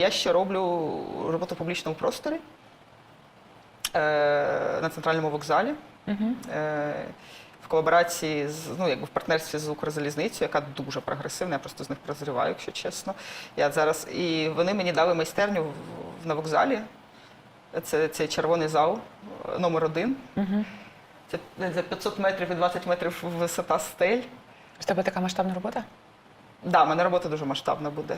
Я ще роблю роботу в публічному просторі е, на центральному вокзалі. Угу. Е, в колаборації з ну якби в партнерстві з Укрзалізницею, яка дуже прогресивна, я просто з них прозріваю, якщо чесно. Я зараз і вони мені дали майстерню в- на вокзалі. Це, це червоний зал номер один. Угу. Це за 500 метрів і 20 метрів висота стель. В тебе така масштабна робота? Да, в мене робота дуже масштабна буде.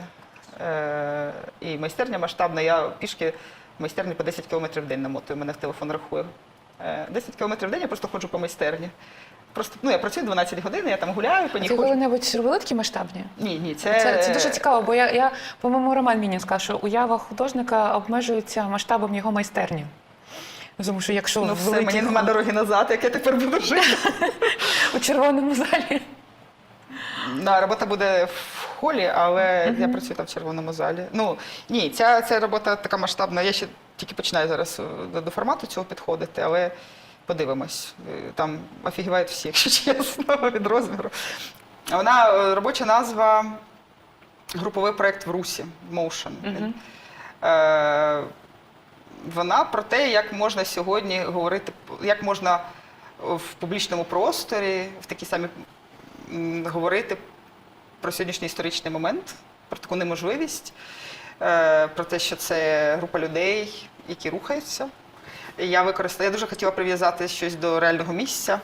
Е, і майстерня масштабна. Я пішки в майстерні по 10 кілометрів в день намотую, мене в телефон рахує. Е, 10 кілометрів в день я просто ходжу по майстерні. Просто ну я працюю 12 годин, я там гуляю, по ній ти ходжу. коли-небудь робила такі масштабні? Ні, ні, це, Це, це дуже цікаво, бо я, я по-моєму, Роман Мінін сказав, що уява художника обмежується масштабом його майстерні. Тому що якщо Ну в все, великій мені нема дороги назад, як я тепер буду жити. у червоному залі. Да, робота буде в холі, але я працюю там в червоному залі. Ну ні, ця, ця робота така масштабна. Я ще тільки починаю зараз е, до, до формату цього підходити, але подивимось. Е, Там офігівають всі, якщо чесно, від розміру. Вона е, робоча назва груповий проєкт в Русі Motion. Мгм. Е, вона про те, як можна сьогодні говорити, як можна в публічному просторі, в такій самій говорити про сьогоднішній історичний момент, про таку неможливість, е, про те, що це група людей, які рухаються. Я використала, я дуже хотіла прив'язати щось до реального місця.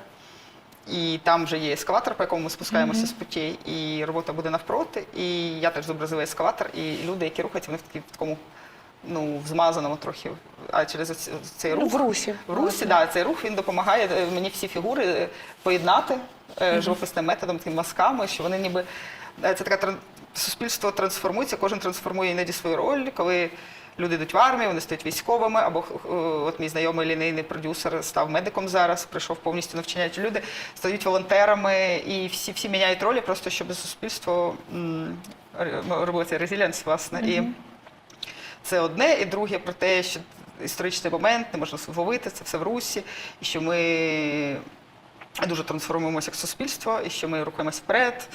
І там вже є ескалатор, по якому ми спускаємося з путей, і робота буде навпроти. І я теж зобразила ескалатор, і люди, які рухаються, вони в такі- в такому ну, змазаному трохи. А через цей рух в русі. в русі, да, цей рух він допомагає е, мені всі фігури е, поєднати е, живописним методом, такими мазками, що вони ніби це таке суспільство трансформується, кожен трансформує іноді свою роль, коли. Люди йдуть в армію, вони стають військовими, або е, от мій знайомий лінейний продюсер став медиком зараз, прийшов повністю навчання. Люди стають волонтерами, і всі, всі міняють ролі, просто щоб суспільство цей резиліанс, власне. І це одне, і друге про те, що історичний момент не можна зловити, це все в русі, і що ми дуже трансформуємося як суспільство, і що ми рухаємося вперед.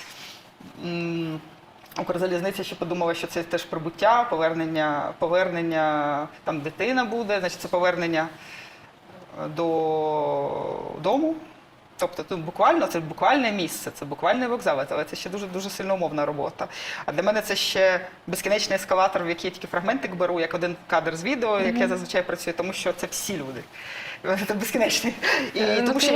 Укрзалізниця ще подумала, що це теж прибуття, повернення, повернення там дитина буде, значить це повернення е, до дому. Тобто тут буквально це буквальне місце, це буквальний вокзал, але це ще дуже дуже сильно умовна робота. А для мене це ще безкінечний ескалатор, в який я тільки фрагментик беру, як один кадр з відео, як я зазвичай працюю, тому що це всі люди. Це безкінечний. І Е, ну, тому що